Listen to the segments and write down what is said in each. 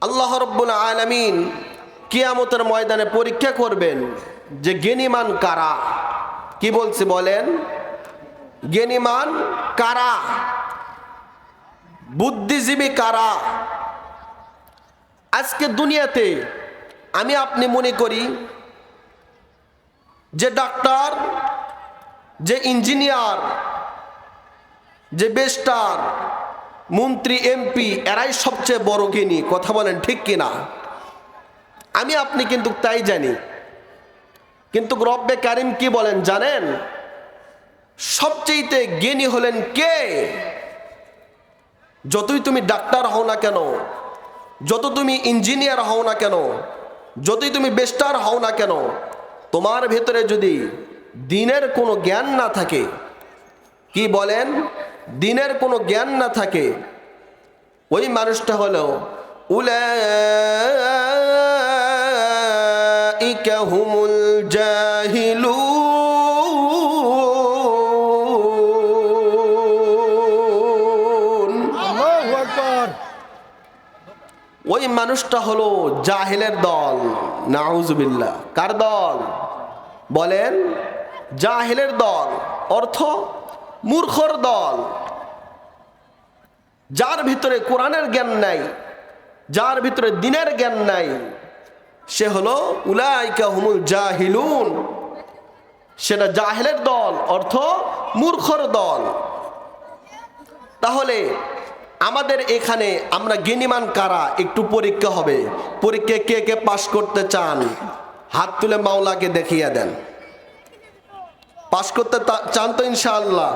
আল্লাহ রব্বুল আলমিন কিয়ামতের ময়দানে পরীক্ষা করবেন যে জ্ঞানীমান কারা? কি বলছে বলেন? জ্ঞানীমান কারা? বুদ্ধিজীবী কারা? আজকে দুনিয়াতে আমি আপনি মনে করি যে ডাক্তার, যে ইঞ্জিনিয়ার, যে বেস্টার মন্ত্রী, এমপি, এরাই সবচেয়ে বড় জ্ঞানী কথা বলেন ঠিক কিনা? আমি আপনি কিন্তু তাই জানি। কিন্তু রব্বে কারিম কি বলেন জানেন? সবচেয়েতে জ্ঞানী হলেন কে? যতই তুমি ডাক্তার হও না কেন যত তুমি ইঞ্জিনিয়ার হও না কেন, যতই তুমি বেস্টার হও না কেন, তোমার ভেতরে যদি দিনের কোনো জ্ঞান না থাকে, কি বলেন? দিনের কোনো জ্ঞান না থাকে ওই মানুষটা হলো উলাইকা হুমুল আল্লাহু ওই মানুষটা হলো জাহিলের দল নাউজুবিল্লাহ। কার দল? বলেন জাহিলের দল। অর্থ মূর্খর দল। যার ভিতরে কোরআনের জ্ঞান নাই, যার ভিতরে দিনের জ্ঞান নাই, সে হলো উলাইকা হুমুল জাহিলুন। সেটা জাহিলের দল, অর্থ মূর্খর দল। তাহলে আমাদের এখানে আমরা জ্ঞানীমান কারা? একটু পরীক্ষা হবে। পরীক্ষা কে কে পাশ করতে চান? হাত তুলে মাওলাকে দেখিয়ে দেন। পাশ করতে চান তো ইনশাআল্লাহ।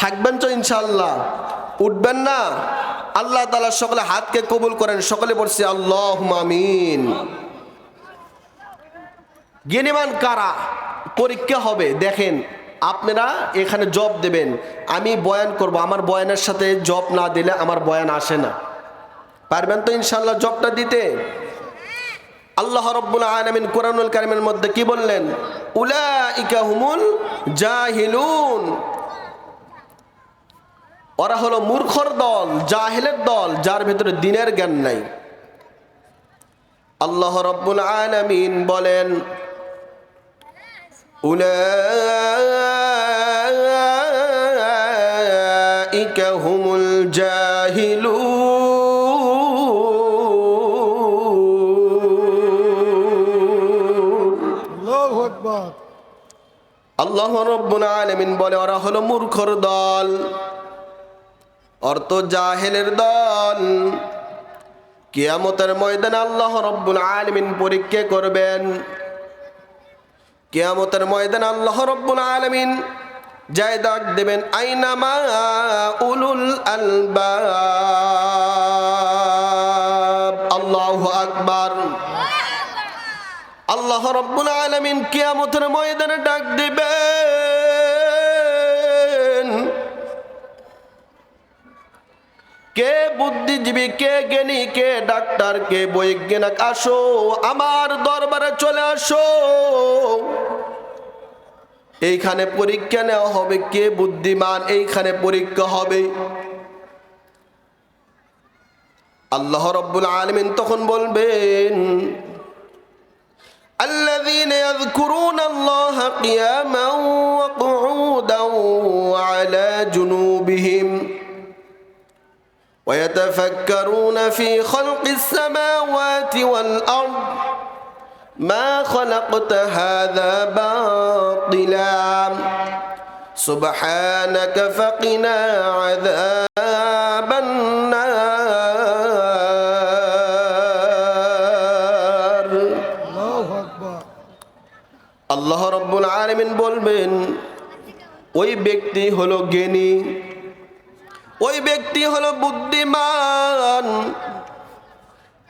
থাকবেন তো ইনশাআল্লাহ। উঠবেন না। আল্লাহ তালা সকলে হাতকে কবুল করেন, সকলে বলছি আল্লাহ মামিন জ্ঞানীমান কারা? পরীক্ষা হবে, দেখেন। আপনারা এখানে জব দেবেন। আমি বয়ান করব, আমার বয়ানের সাথে জব না দিলে আমার বয়ান আসে না। পারবেন তো ইনশাল্লাহ জবটা দিতে? আল্লাহ রব্বুল আলমিন কোরআনুল কারিমের মধ্যে কি বললেন? উলাইকাহুমুল জাহিলুন। ওরা হলো মূর্খর দল, জাহিলের দল, যার ভিতরে দিনের জ্ঞান নাই। আল্লাহ রব্বুল আলমিন বলেন উলা আল্লাহ রব্বুল আলমিন বলে, ওরা হলো মূর্খর দল। অর্থ জাহেলের দল। কিয়ামতের ময়দানে আল্লাহ রব্বুল আলমিন পরীক্ষা করবেন। কিয়ামতের ময়দানে আল্লাহ রব্বুল আলমিন যাই ডাক দেবেন আইনামা উলুল আলবাব। আল্লাহ আকবার। আল্লাহ রব্বুল আলমিন কিয়ামতের ময়দানে ডাক দিবেন। কে বুদ্ধিজীবী, কে জ্ঞানী, কে ডাক্তার, কে বৈজ্ঞানিক, আসো আমার দরবারে চলে আসো। এইখানে পরীক্ষা নেওয়া হবে কে বুদ্ধিমান, এইখানে পরীক্ষা হবে। আল্লাহ রব্বুল আলমিন তখন বলবেন الذين يذكرون الله قياما وقعودا وعلى جنوبهم ويتفكرون في خلق السماوات والأرض ما خلقت هذا باطلا. سبحانك فقنا عذاب বলবেন ওই ব্যক্তি হলো জ্ঞানী ওই ব্যক্তি হলো বুদ্ধিমান।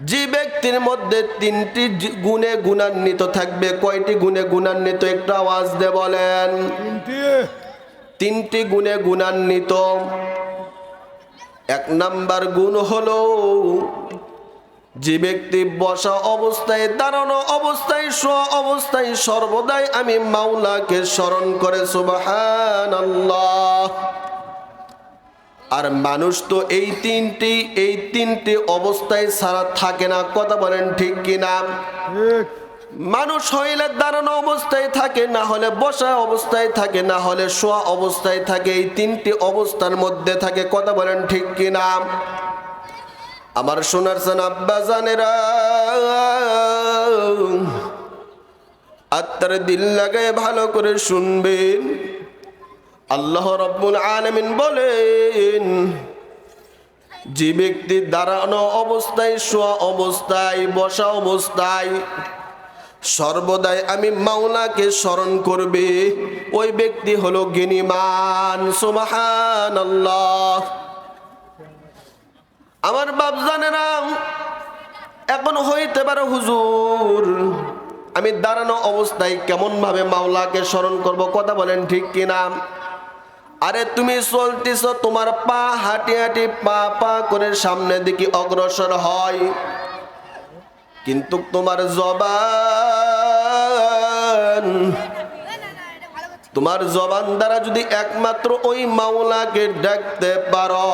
যে ব্যক্তির মধ্যে তিনটি গুণে গুণান্বিত থাকবে কয়টি গুণে গুণান্বিত একটু আওয়াজ দে বলেন। তিনটি গুণে গুণান্বিত। এক নাম্বার গুণ হলো যে ব্যক্তি বসা অবস্থায় দাঁড়ানো অবস্থায় শোয়া অবস্থায় সর্বদাই আমি মাওলাকে স্মরণ করে সুবাহান আর মানুষ তো এই তিনটি এই তিনটি অবস্থায় সারা থাকে না কথা বলেন ঠিক কিনা? মানুষ হইলে দাঁড়ানো অবস্থায় থাকে না হলে বসা অবস্থায় থাকে না হলে শোয়া অবস্থায় থাকে এই তিনটি অবস্থার মধ্যে থাকে কথা বলেন ঠিক কিনা? আমার সোনার সান আব্বা জানেরা। আত্মার দিল লাগায় ভালো করে শুনবেন। আল্লাহ রব্বুল আলমিন বলেন, যে ব্যক্তি দাঁড়ানো অবস্থায়, শোয়া অবস্থায়, বসা অবস্থায়, সর্বদাই আমি মাওলাকে স্মরণ করবে। ওই ব্যক্তি হলো জ্ঞানীমান সুমাহান আল্লাহ আমার বাপ জানেরা এখন হইতে পারে হুজুর, আমি দাঁড়ানো অবস্থায় কেমন ভাবে মাওলাকে স্মরণ করব, কথা বলেন ঠিক কিনা আরে তুমি চলতেছ, তোমার পা হাঁটি হাঁটি পা পা করে সামনের দিকে অগ্রসর হয়। কিন্তু তোমার জবান তোমার জবান দ্বারা যদি একমাত্র ওই মাওলাকে ডাকতে পারো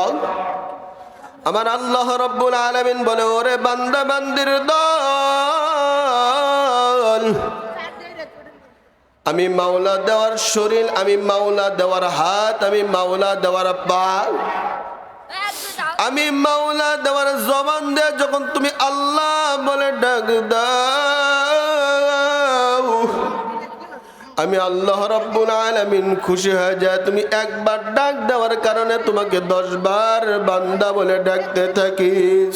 আমার আল্লাহ রব্বুল আলমিন বলে, ওরে বান্দা, বান্দির দল, আমি মাওলা দেওয়ার শরীর, আমি মাওলা দেওয়ার হাত, আমি মাওলা দেওয়ার পা, আমি মাওলা দেওয়ার জবান দে যখন তুমি আল্লাহ বলে ডাক দাও আমি আল্লাহ রব্বুল আলামিন খুশি হয়ে যায়। তুমি একবার ডাক দেওয়ার কারণে তোমাকে দশ বার বান্দা বলে ডাকতে থাকি।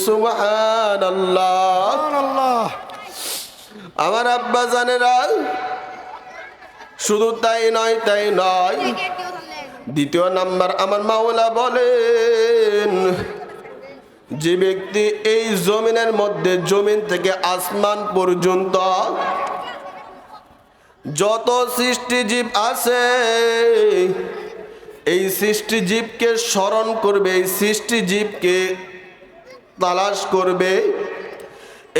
সুবহান আল্লাহ আল্লাহ আমার আব্বা জানেরা শুধু তাই নয় তাই নয়। দ্বিতীয় নাম্বার আমার মাওলা বলেন যে ব্যক্তি এই জমিনের মধ্যে জমিন থেকে আসমান পর্যন্ত যত সৃষ্টিজীব আছে, এই সৃষ্টিজীবকে স্মরণ করবে, এই সৃষ্টিজীবকে তালাশ করবে,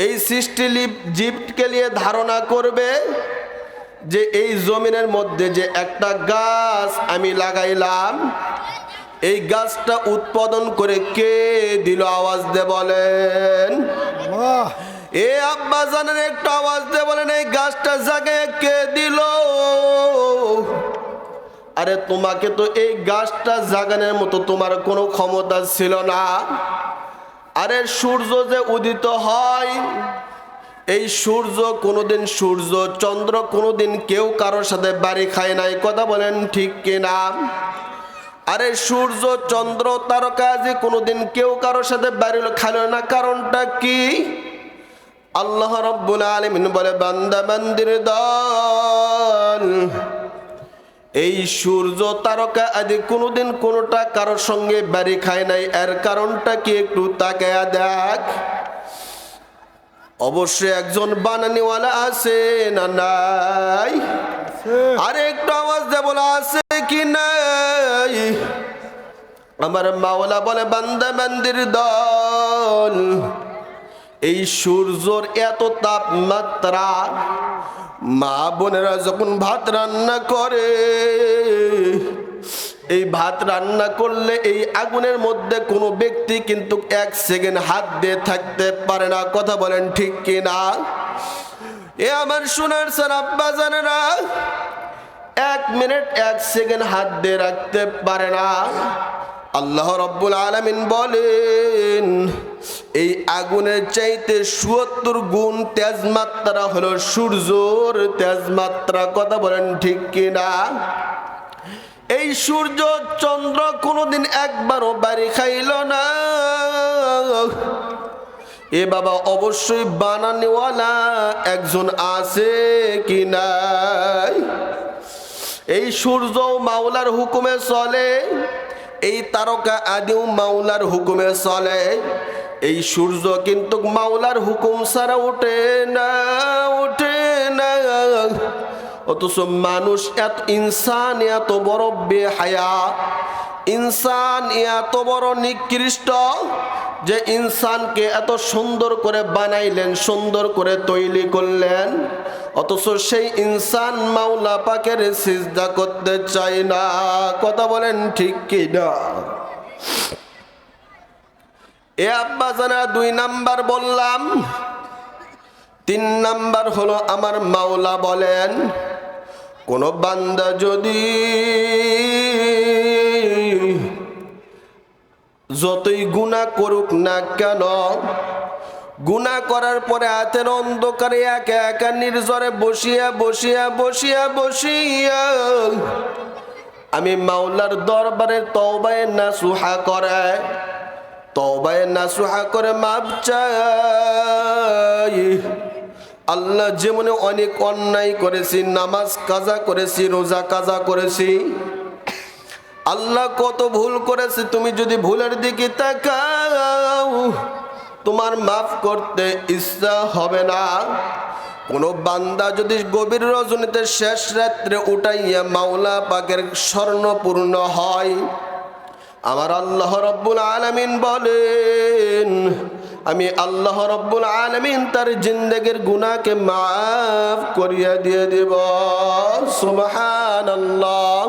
এই সৃষ্টি জীবকে নিয়ে ধারণা করবে যে এই জমিনের মধ্যে যে একটা গাছ আমি লাগাইলাম, এই গাছটা উৎপাদন করে কে দিল? আওয়াজ দে বলেন। এ আব্বা জানের একটু আওয়াজ দে বলেন, এই গাছটা জাগে কে দিল? আরে তোমাকে তো এই গাছটা জাগানোর মতো তোমার কোনো ক্ষমতা ছিল না। আরে সূর্য যে উদিত হয়, এই সূর্য কোনোদিন সূর্য, চন্দ্র কোনোদিন কেউ কারোর সাথে বাড়ি খায় নাই। কথা বলেন ঠিক কিনা? আরে সূর্য, চন্দ্র, তারকা যে কোনোদিন কেউ কারোর সাথে বাড়ি খাইল না, কারণটা কি? আল্লাহ রব্বুল আলমিন বলে বান্দা বান্দির দল এই সূর্য তারকা আদি কোনোদিন কোনোটা কারোর সঙ্গে বাড়ি খায় নাই। এর কারণটা কি একটু তাকায়া দেখ। অবশ্যই একজন বানানিওয়ালা আছে না নাই? আরে একটু আওয়াজ দে বলা আছে কি নাই? আমার মাওলা বলে বান্দা বান্দির দল এই সূর্যর এত তাপমাত্রা মা বোনেরা যখন ভাত রান্না করে, এই ভাত রান্না করলে এই আগুনের মধ্যে কোনো ব্যক্তি কিন্তু এক সেকেন্ড হাত দিয়ে থাকতে পারে না। কথা বলেন ঠিক কিনা? এ আমার সোনার স্যার আব্বা জানে না এক মিনিট এক সেকেন্ড হাত দিয়ে রাখতে পারে না। আল্লাহ রব্বুল আলমিন বলেন এই আগুনের চাইতে সুয়াত্তর গুণ তেজমাত্রা হলো সূর্যর তেজমাত্রা, কথা বলেন ঠিক কিনা? এই সূর্য চন্দ্র কোনোদিন একবারও বাড়ি খাইল না। এ বাবা অবশ্যই বানানিওয়ালা একজন আছে কি নাই? এই সূর্য মাওলার হুকুমে চলে, এই তারকা আদিও মাওলার হুকুমে চলে। এই সূর্য কিন্তু মাওলার হুকুম ছাড়া ওঠে না ওঠে না। অথচ মানুষ এত ইনসান, এত বড় বেহায়া। ইনসান এত বড় নিকৃষ্ট যে ইনসানকে এত সুন্দর করে বানাইলেন, সুন্দর করে তৈরি করলেন। অথচ সেই ইনসান মাওলা পাকের সিজদা করতে চায় না। কথা বলেন ঠিক কি না এ আব্বা জানা দুই নাম্বার বললাম, তিন নাম্বার হলো আমার মাওলা বলেন, কোন বান্দা যদি যতই গুণা করুক না কেন গুণা করার পরে হাতের অন্ধকারে একা একা নির্জরে বসিয়া বসিয়া বসিয়া বসিয়া আমি মাওলার দরবারে তওবায়ে নাসুহা করে। তওবায়ে নাসুহা করে মাপ চাই। আল্লাহ যেমন অনেক অন্যায় করেছি, নামাজ কাজা করেছি, রোজা কাজা করেছি। আল্লাহ কত ভুল করেছে, তুমি যদি ভুলের দিকে তাকাও, তোমার মাফ করতে ইচ্ছা হবে না। কোনো বান্দা যদি গভীর রজনীতে শেষ রাত্রে উঠাইয়া মাওলা পাকের স্বর্ণপূর্ণ হয় আমার আল্লাহ রব্বুল আলমিন বলেন, আমি আল্লাহ রব্বুল আলমিন তার জিন্দগির গুনাকে মাফ করিয়া দিয়ে দেব। সুবহান আল্লাহ